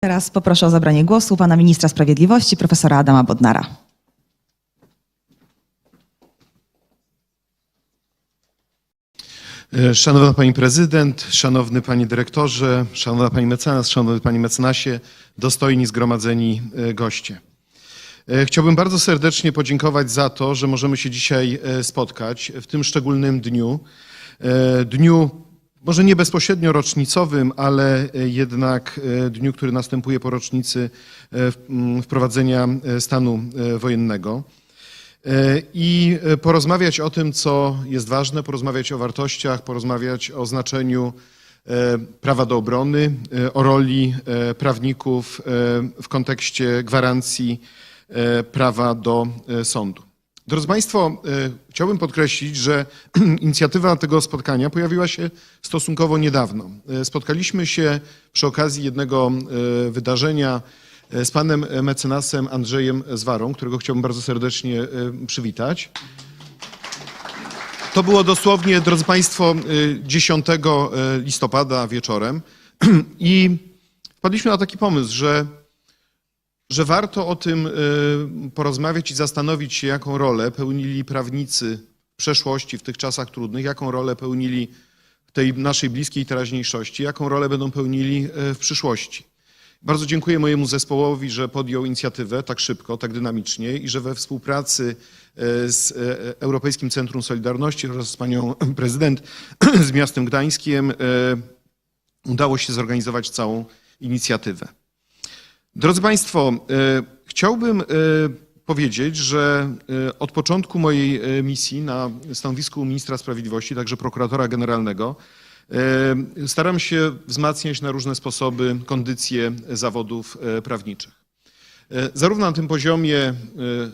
Teraz poproszę o zabranie głosu pana ministra sprawiedliwości, profesora Adama Bodnara. E, Szanowna Pani Prezydent, Szanowny Panie Dyrektorze, Szanowna Pani Mecenas, Szanowny Panie Mecenasie, dostojni zgromadzeni e, goście. E, Chciałbym bardzo serdecznie podziękować za to, że możemy się dzisiaj spotkać w tym szczególnym dniu. Dniu może nie bezpośrednio rocznicowym, ale e, jednak e, dniu, który następuje po rocznicy e, w- m, wprowadzenia stanu wojennego. I porozmawiać o tym, co jest ważne, porozmawiać o wartościach, porozmawiać o znaczeniu prawa do obrony, o roli prawników w kontekście gwarancji prawa do sądu. Drodzy Państwo, e, chciałbym podkreślić, że inicjatywa tego spotkania pojawiła się stosunkowo niedawno. E, Spotkaliśmy się przy okazji jednego e, wydarzenia z panem mecenasem Andrzejem Zwarą, którego chciałbym bardzo serdecznie przywitać. To było dosłownie, drodzy Państwo, y, 10 listopada wieczorem i wpadliśmy na taki pomysł, że, że warto o tym y, porozmawiać i zastanowić się, jaką rolę pełnili prawnicy w przeszłości, w tych czasach trudnych, jaką rolę pełnili w tej naszej bliskiej teraźniejszości, jaką rolę będą pełnili y, w przyszłości. Bardzo dziękuję mojemu zespołowi, że podjął inicjatywę tak szybko, tak dynamicznie i że we współpracy e, z e, Europejskim Centrum Solidarności oraz z panią prezydent, z miastem Gdańskiem e, udało się zorganizować całą inicjatywę. Drodzy Państwo, e, chciałbym e, powiedzieć, że e, od początku mojej misji na stanowisku ministra sprawiedliwości, także prokuratora generalnego, staram się wzmacniać na różne sposoby kondycję zawodów prawniczych. Zarówno na tym poziomie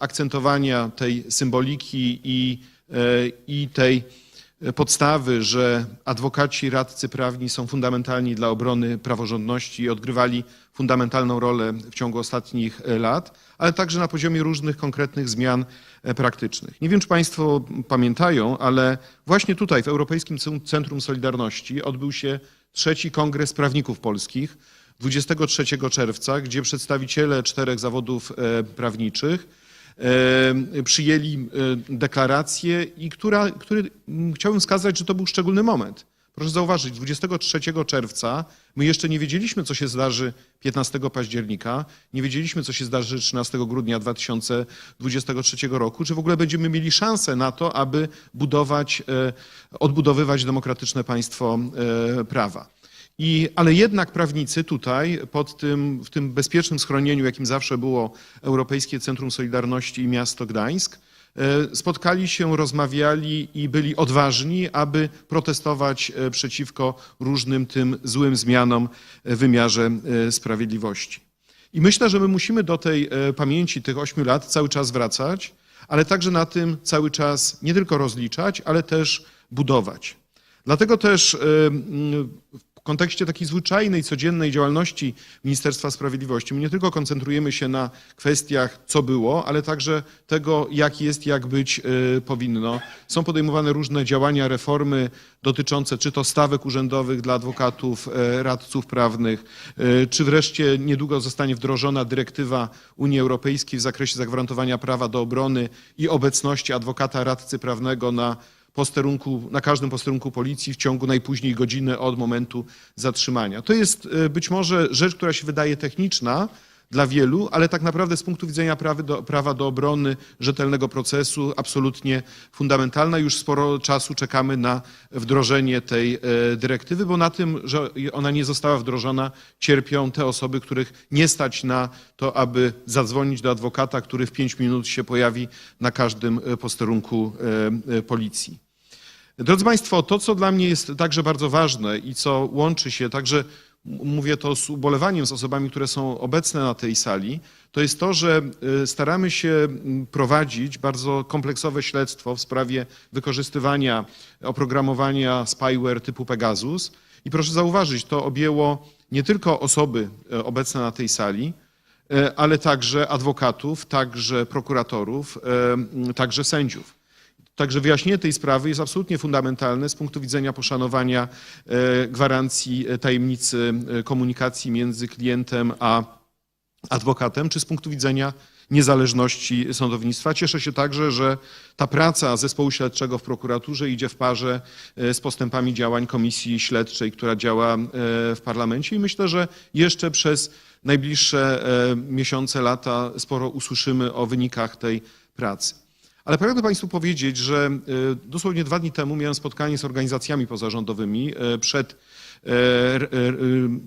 akcentowania tej symboliki i, i tej podstawy, że adwokaci, radcy prawni są fundamentalni dla obrony praworządności i odgrywali fundamentalną rolę w ciągu ostatnich e, lat, ale także na poziomie różnych konkretnych zmian e, praktycznych. Nie wiem, czy Państwo pamiętają, ale właśnie tutaj w Europejskim Centrum Solidarności odbył się trzeci Kongres Prawników Polskich 23 czerwca, gdzie przedstawiciele czterech zawodów e, prawniczych przyjęli e, deklarację i która, który chciałbym wskazać, że to był szczególny moment. Proszę zauważyć, 23 czerwca my jeszcze nie wiedzieliśmy, co się zdarzy 15 października, nie wiedzieliśmy, co się zdarzy 13 grudnia 2023 roku, czy w ogóle będziemy mieli szansę na to, aby budować, e, odbudowywać demokratyczne państwo e, prawa. I, ale jednak prawnicy tutaj, pod tym, w tym bezpiecznym schronieniu, jakim zawsze było Europejskie Centrum Solidarności i Miasto Gdańsk, e, spotkali się, rozmawiali i byli odważni, aby protestować e, przeciwko różnym tym złym zmianom w wymiarze e, sprawiedliwości. I myślę, że my musimy do tej pamięci tych ośmiu lat cały czas wracać, ale także na tym cały czas nie tylko rozliczać, ale też budować. Dlatego też w kontekście takiej zwyczajnej, codziennej działalności Ministerstwa Sprawiedliwości my nie tylko koncentrujemy się na kwestiach, co było, ale także tego, jak jest, jak być e, powinno. Są podejmowane różne działania, reformy dotyczące czy to stawek urzędowych dla adwokatów, e, radców prawnych, e, czy wreszcie niedługo zostanie wdrożona dyrektywa Unii Europejskiej w zakresie zagwarantowania prawa do obrony i obecności adwokata, radcy prawnego na posterunku, na każdym posterunku policji w ciągu najpóźniej godziny od momentu zatrzymania. To jest e, być może rzecz, która się wydaje techniczna dla wielu, ale tak naprawdę z punktu widzenia prawy do, prawa do obrony, rzetelnego procesu, absolutnie fundamentalna. Już sporo czasu czekamy na wdrożenie tej e, dyrektywy, bo na tym, że ona nie została wdrożona, cierpią te osoby, których nie stać na to, aby zadzwonić do adwokata, który w pięć minut się pojawi na każdym e, posterunku policji. Drodzy Państwo, to, co dla mnie jest także bardzo ważne i co łączy się, także mówię to z ubolewaniem z osobami, które są obecne na tej sali, to jest to, że y, staramy się prowadzić bardzo kompleksowe śledztwo w sprawie wykorzystywania oprogramowania spyware typu Pegasus. I proszę zauważyć, to objęło nie tylko osoby e, obecne na tej sali, e, ale także adwokatów, także prokuratorów, także sędziów. Także wyjaśnienie tej sprawy jest absolutnie fundamentalne z punktu widzenia poszanowania e, gwarancji e, tajemnicy e, komunikacji między klientem a adwokatem, czy z punktu widzenia niezależności sądownictwa. Cieszę się także, że ta praca zespołu śledczego w prokuraturze idzie w parze z postępami działań komisji śledczej, która działa w parlamencie i myślę, że jeszcze przez najbliższe miesiące, lata sporo usłyszymy o wynikach tej pracy. Ale pragnę Państwu powiedzieć, że e, dosłownie dwa dni temu miałem spotkanie z organizacjami pozarządowymi e, przed e,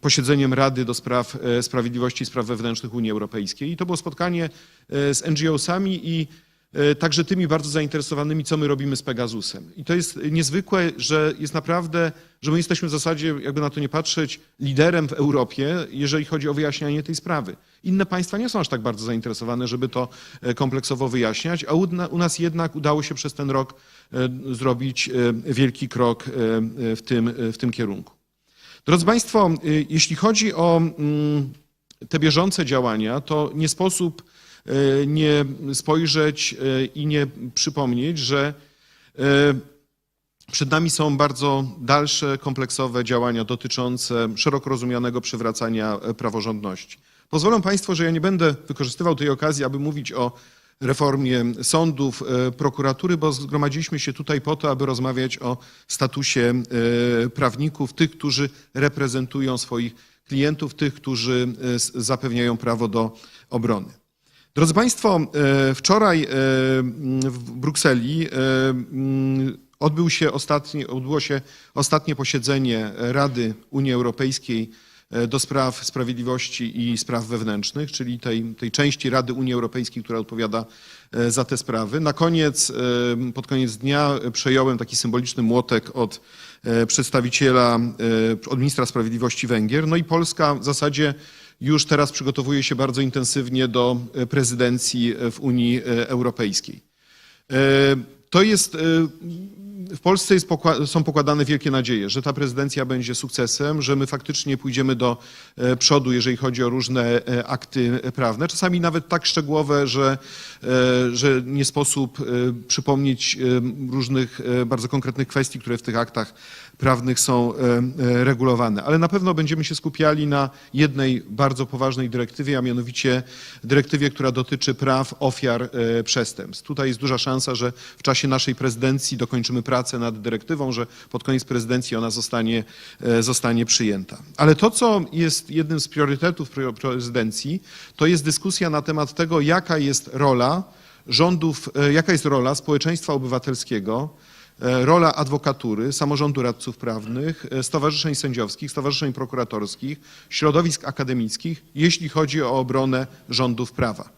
posiedzeniem Rady do Spraw Sprawiedliwości i Spraw Wewnętrznych Unii Europejskiej. I to było spotkanie z NGO-sami i także tymi bardzo zainteresowanymi, co my robimy z Pegasusem. I to jest niezwykłe, że jest naprawdę, że my jesteśmy w zasadzie, jakby na to nie patrzeć, liderem w Europie, jeżeli chodzi o wyjaśnianie tej sprawy. Inne państwa nie są aż tak bardzo zainteresowane, żeby to e, kompleksowo wyjaśniać, a u, na- u nas jednak udało się przez ten rok e, zrobić e, wielki krok e, e, w tym, e, w tym kierunku. Drodzy Państwo, jeśli chodzi o mm, te bieżące działania, to nie sposób nie spojrzeć y, i nie przypomnieć, że y, przed nami są bardzo dalsze, kompleksowe działania dotyczące szeroko rozumianego przywracania e, praworządności. Pozwolą Państwo, że ja nie będę wykorzystywał tej okazji, aby mówić o reformie sądów, e, prokuratury, bo zgromadziliśmy się tutaj po to, aby rozmawiać o statusie e, prawników, tych, którzy reprezentują swoich klientów, tych, którzy e, zapewniają prawo do obrony. Drodzy Państwo, e, wczoraj e, w Brukseli e, odbył się odbyło się ostatnie posiedzenie Rady Unii Europejskiej do spraw sprawiedliwości i spraw wewnętrznych, czyli tej, tej części Rady Unii Europejskiej, która odpowiada za te sprawy. Na koniec, pod koniec dnia przejąłem taki symboliczny młotek od przedstawiciela, od ministra sprawiedliwości Węgier. No i Polska w zasadzie już teraz przygotowuje się bardzo intensywnie do e, prezydencji e, w Unii e, Europejskiej. To jest, w Polsce jest są pokładane wielkie nadzieje, że ta prezydencja będzie sukcesem, że my faktycznie pójdziemy do przodu, jeżeli chodzi o różne akty prawne, czasami nawet tak szczegółowe, że, że nie sposób przypomnieć różnych bardzo konkretnych kwestii, które w tych aktach prawnych są e, e, regulowane. Ale na pewno będziemy się skupiali na jednej bardzo poważnej dyrektywie, a mianowicie dyrektywie, która dotyczy praw ofiar e, przestępstw. Tutaj jest duża szansa, że w czasie naszej prezydencji dokończymy pracę nad dyrektywą, że pod koniec prezydencji ona zostanie, zostanie przyjęta. Ale to, co jest jednym z priorytetów pre- prezydencji, to jest dyskusja na temat tego, jaka jest rola rządów, jaka jest rola społeczeństwa obywatelskiego, rola adwokatury, samorządu radców prawnych, e, stowarzyszeń sędziowskich, stowarzyszeń prokuratorskich, środowisk akademickich, jeśli chodzi o obronę rządów prawa.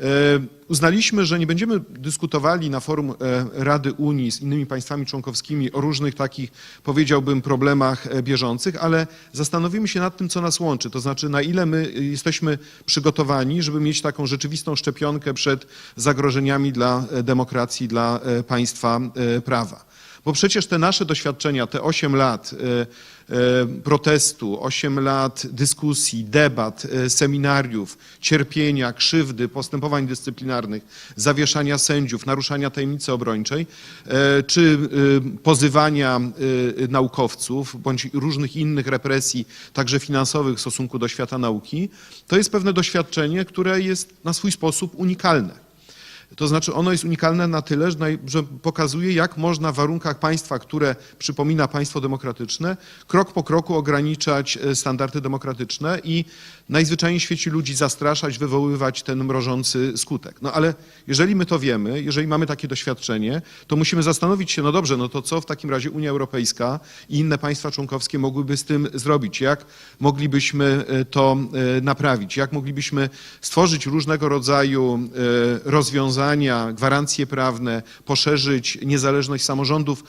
E, Uznaliśmy, że nie będziemy dyskutowali na forum e, Rady Unii z innymi państwami członkowskimi o różnych takich, powiedziałbym, problemach e, bieżących, ale zastanowimy się nad tym, co nas łączy. To znaczy, na ile my jesteśmy przygotowani, żeby mieć taką rzeczywistą szczepionkę przed zagrożeniami dla demokracji, dla państwa prawa. Bo przecież te nasze doświadczenia, te 8 lat e, e, protestu, 8 lat dyskusji, debat, e, seminariów, cierpienia, krzywdy, postępowań dyscyplinarnych, zawieszania sędziów, naruszania tajemnicy obrończej, czy pozywania naukowców, bądź różnych innych represji, także finansowych w stosunku do świata nauki, to jest pewne doświadczenie, które jest na swój sposób unikalne. To znaczy ono jest unikalne na tyle, że, pokazuje, jak można w warunkach państwa, które przypomina państwo demokratyczne, krok po kroku ograniczać e, standardy demokratyczne i najzwyczajniej w świecie ludzi zastraszać, wywoływać ten mrożący skutek. No ale jeżeli my to wiemy, jeżeli mamy takie doświadczenie, to musimy zastanowić się, no dobrze, no to co w takim razie Unia Europejska i inne państwa członkowskie mogłyby z tym zrobić? Jak moglibyśmy e, to e, naprawić? Jak moglibyśmy stworzyć różnego rodzaju e, gwarancje prawne, poszerzyć niezależność samorządów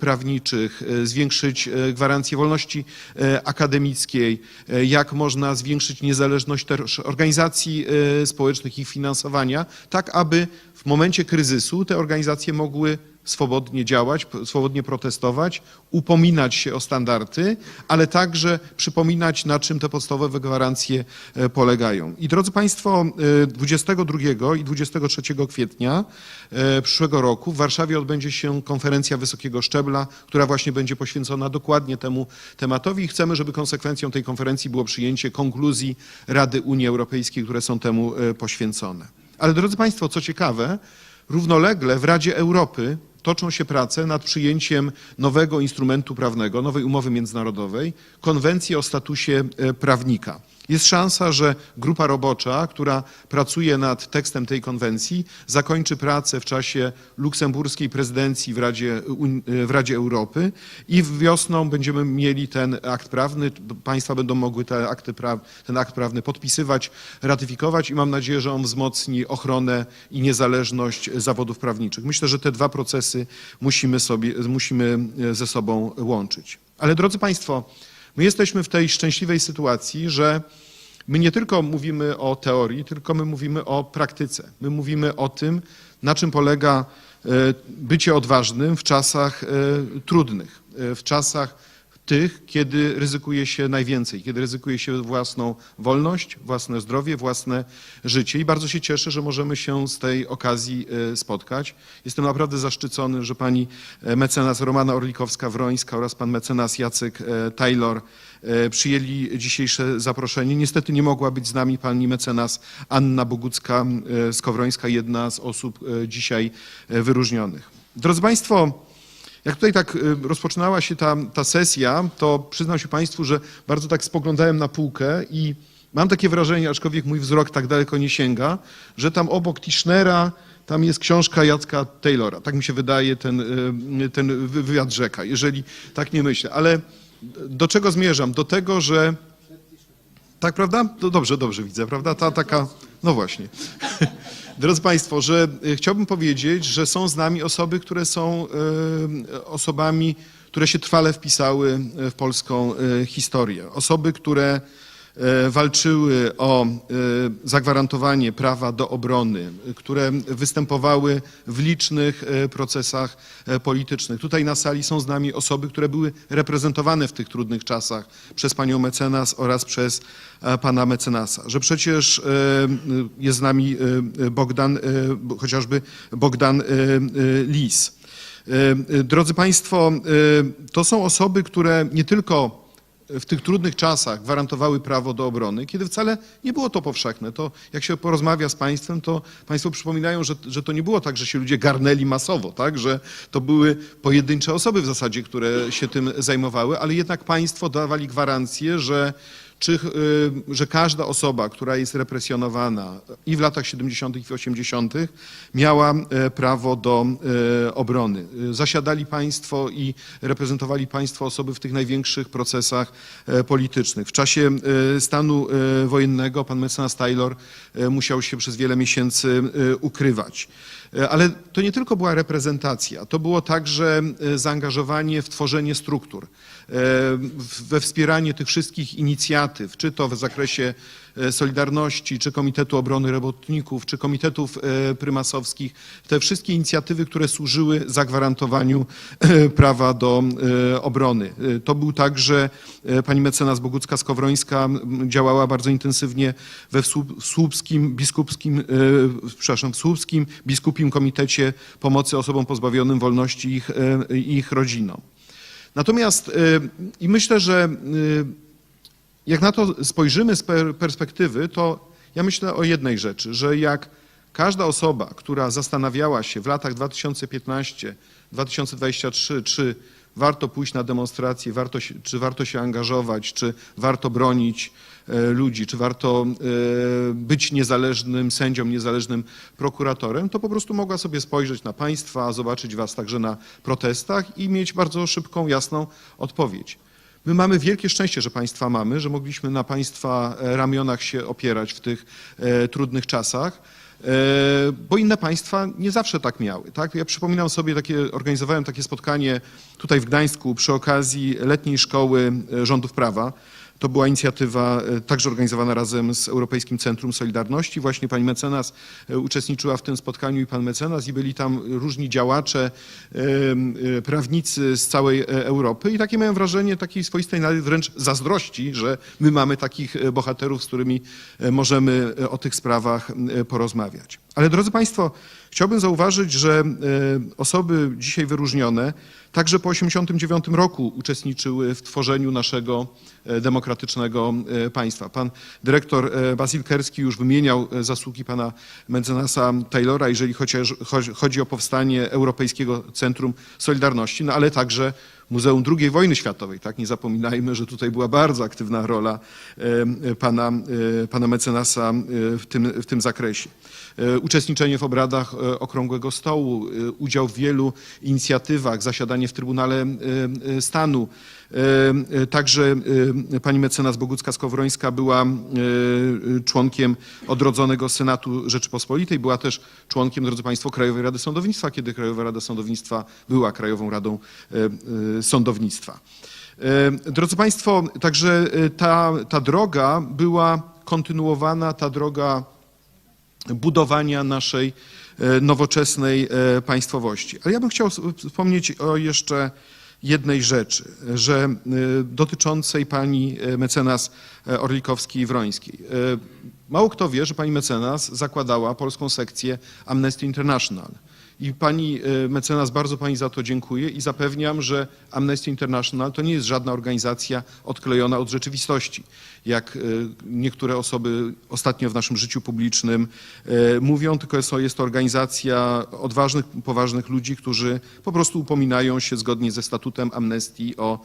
prawniczych, e, zwiększyć e, gwarancje wolności e, akademickiej, jak można zwiększyć niezależność też organizacji społecznych, ich finansowania, tak aby w momencie kryzysu te organizacje mogły swobodnie działać, swobodnie protestować, upominać się o standardy, ale także przypominać, na czym te podstawowe gwarancje e, polegają. I drodzy Państwo, e, 22 i 23 kwietnia e, przyszłego roku w Warszawie odbędzie się konferencja wysokiego szczebla, która właśnie będzie poświęcona dokładnie temu tematowi i chcemy, żeby konsekwencją tej konferencji było przyjęcie konkluzji Rady Unii Europejskiej, które są temu e, poświęcone. Ale drodzy Państwo, co ciekawe, równolegle w Radzie Europy toczą się prace nad przyjęciem nowego instrumentu prawnego, nowej umowy międzynarodowej, konwencji o statusie e, prawnika. Jest szansa, że grupa robocza, która pracuje nad tekstem tej konwencji, zakończy pracę w czasie luksemburskiej prezydencji w Radzie, w Radzie Europy i wiosną będziemy mieli ten akt prawny. Państwa będą mogły te akty pra- ten akt prawny podpisywać, ratyfikować i mam nadzieję, że on wzmocni ochronę i niezależność zawodów prawniczych. Myślę, że te dwa procesy musimy, sobie, musimy ze sobą łączyć. Ale drodzy Państwo, my jesteśmy w tej szczęśliwej sytuacji, że my nie tylko mówimy o teorii, tylko my mówimy o praktyce. My mówimy o tym, na czym polega e, bycie odważnym w czasach e, trudnych, e, w czasach tych, kiedy ryzykuje się najwięcej, kiedy ryzykuje się własną wolność, własne zdrowie, własne życie. I bardzo się cieszę, że możemy się z tej okazji e, spotkać. Jestem naprawdę zaszczycony, że pani e, mecenas Romana Orlikowska-Wrońska oraz pan mecenas Jacek e, Taylor przyjęli dzisiejsze zaproszenie. Niestety nie mogła być z nami pani mecenas Anna Bogucka-Skowrońska, jedna z osób dzisiaj wyróżnionych. Drodzy Państwo, jak tutaj tak y, rozpoczynała się ta, ta sesja, to przyznam się Państwu, że bardzo tak spoglądałem na półkę i mam takie wrażenie, aczkolwiek mój wzrok tak daleko nie sięga, że tam obok Tischnera tam jest książka Jacka Taylora. Tak mi się wydaje ten, y, ten wy- wywiad rzeka, jeżeli tak nie myślę. Ale do czego zmierzam? Do tego, że tak, prawda? To dobrze, dobrze widzę, prawda? Ta taka, no właśnie. Drodzy Państwo, że y, chciałbym powiedzieć, że są z nami osoby, które są y, osobami, które się trwale wpisały y, w polską historię. Osoby, które walczyły o y, zagwarantowanie prawa do obrony, które występowały w licznych y, procesach politycznych. Tutaj na sali są z nami osoby, które były reprezentowane w tych trudnych czasach przez panią mecenas oraz przez e, pana mecenasa. Że przecież e, jest z nami e, Bogdan, e, bo- chociażby Bogdan e, e, Lis. E, e, Drodzy Państwo, e, to są osoby, które nie tylko w tych trudnych czasach gwarantowały prawo do obrony, kiedy wcale nie było to powszechne. To jak się porozmawia z państwem, to państwo przypominają, że, że to nie było tak, że się ludzie garnęli masowo, tak? że to były pojedyncze osoby w zasadzie, które się tym zajmowały, ale jednak państwo dawali gwarancję, że czy, y, że każda osoba, która jest represjonowana i w latach 70. i 80. miała e, prawo do e, obrony. Y, Zasiadali państwo i reprezentowali państwo osoby w tych największych procesach e, politycznych. W czasie stanu wojennego pan mecenas Taylor musiał się przez wiele miesięcy ukrywać. Ale to nie tylko była reprezentacja, to było także zaangażowanie w tworzenie struktur, we wspieranie tych wszystkich inicjatyw, czy to w zakresie e, Solidarności, czy Komitetu Obrony Robotników, czy Komitetów e, Prymasowskich. Te wszystkie inicjatywy, które służyły zagwarantowaniu e, prawa do e, obrony. E, To był także e, pani mecenas Bogucka-Skowrońska m, działała bardzo intensywnie we Słupskim biskupskim, e, przepraszam, w Słupskim biskupim Komitecie Pomocy Osobom Pozbawionym Wolności ich, e, ich rodzinom. Natomiast e, i myślę, że e, jak na to spojrzymy z per- perspektywy, to ja myślę o jednej rzeczy, że jak każda osoba, która zastanawiała się w latach 2015-2023, czy warto pójść na demonstrację, warto czy warto się angażować, czy warto bronić e, ludzi, czy warto e, być niezależnym sędzią, niezależnym prokuratorem, to po prostu mogła sobie spojrzeć na państwa, zobaczyć was także na protestach i mieć bardzo szybką, jasną odpowiedź. My mamy wielkie szczęście, że państwa mamy, że mogliśmy na państwa e, ramionach się opierać w tych trudnych czasach, bo inne państwa nie zawsze tak miały. Tak? Ja przypominam sobie, takie, organizowałem takie spotkanie tutaj w Gdańsku przy okazji letniej szkoły e, rządów prawa. To była inicjatywa e, także organizowana razem z Europejskim Centrum Solidarności. Właśnie pani mecenas e, uczestniczyła w tym spotkaniu i pan mecenas i byli tam różni działacze, e, prawnicy z całej Europy i takie miałem wrażenie takiej swoistej wręcz zazdrości, że my mamy takich bohaterów, z którymi możemy o tych sprawach porozmawiać. Ale drodzy Państwo, chciałbym zauważyć, że e, osoby dzisiaj wyróżnione także po 1989 roku uczestniczyły w tworzeniu naszego e, demokratycznego e, państwa. Pan dyrektor Basil Kerski już wymieniał zasługi pana mecenasa Taylora, jeżeli chociaż chodzi- o powstanie Europejskiego Centrum Solidarności, no ale także Muzeum II wojny światowej. Tak? Nie zapominajmy, że tutaj była bardzo aktywna rola pana, pana mecenasa w tym, w tym zakresie. E, Uczestniczenie w obradach e, Okrągłego Stołu, e, udział w wielu inicjatywach, zasiadanie w Trybunale Stanu. Także pani mecenas Bogucka-Skowrońska była członkiem odrodzonego Senatu Rzeczypospolitej, była też członkiem, drodzy Państwo, Krajowej Rady Sądownictwa, kiedy Krajowa Rada Sądownictwa była Krajową Radą Sądownictwa. Drodzy Państwo, także ta, ta droga była kontynuowana, ta droga budowania naszej e, nowoczesnej e, państwowości. Ale ja bym chciał wspomnieć o jeszcze jednej rzeczy, że e, dotyczącej pani mecenas Orlikowskiej-Wrońskiej. Mało kto wie, że pani mecenas zakładała polską sekcję Amnesty International. I pani e, mecenas, bardzo pani za to dziękuję i zapewniam, że Amnesty International to nie jest żadna organizacja odklejona od rzeczywistości. Jak e, niektóre osoby ostatnio w naszym życiu publicznym e, mówią, tylko jest to, jest to organizacja odważnych, poważnych ludzi, którzy po prostu upominają się zgodnie ze statutem Amnestii o,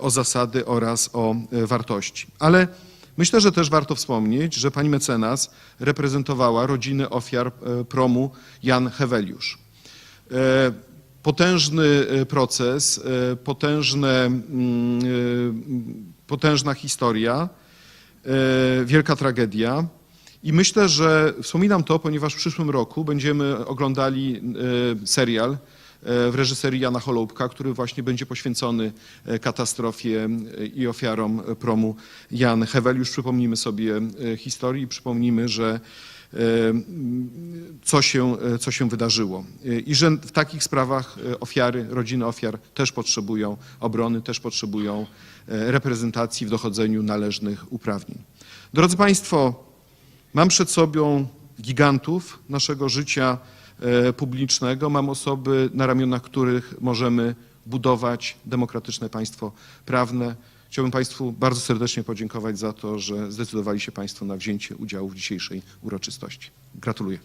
o zasady oraz o wartości. Ale Myślę, że też warto wspomnieć, że pani mecenas reprezentowała rodziny ofiar promu Jan Heweliusz. E, Potężny e, proces, e, potężne, mm, potężna historia, wielka tragedia. I myślę, że wspominam to, ponieważ w przyszłym roku będziemy oglądali serial w reżyserii Jana Holoubka, który właśnie będzie poświęcony katastrofie i ofiarom promu Jan Heweliusz. Przypomnijmy sobie e, historię i przypomnijmy, że co się, e, co się wydarzyło. E, I że w takich sprawach ofiary, rodziny ofiar też potrzebują obrony, też potrzebują reprezentacji w dochodzeniu należnych uprawnień. Drodzy Państwo, mam przed sobą gigantów naszego życia publicznego, mam osoby, na ramionach których możemy budować demokratyczne państwo prawne. Chciałbym Państwu bardzo serdecznie podziękować za to, że zdecydowali się Państwo na wzięcie udziału w dzisiejszej uroczystości. Gratuluję.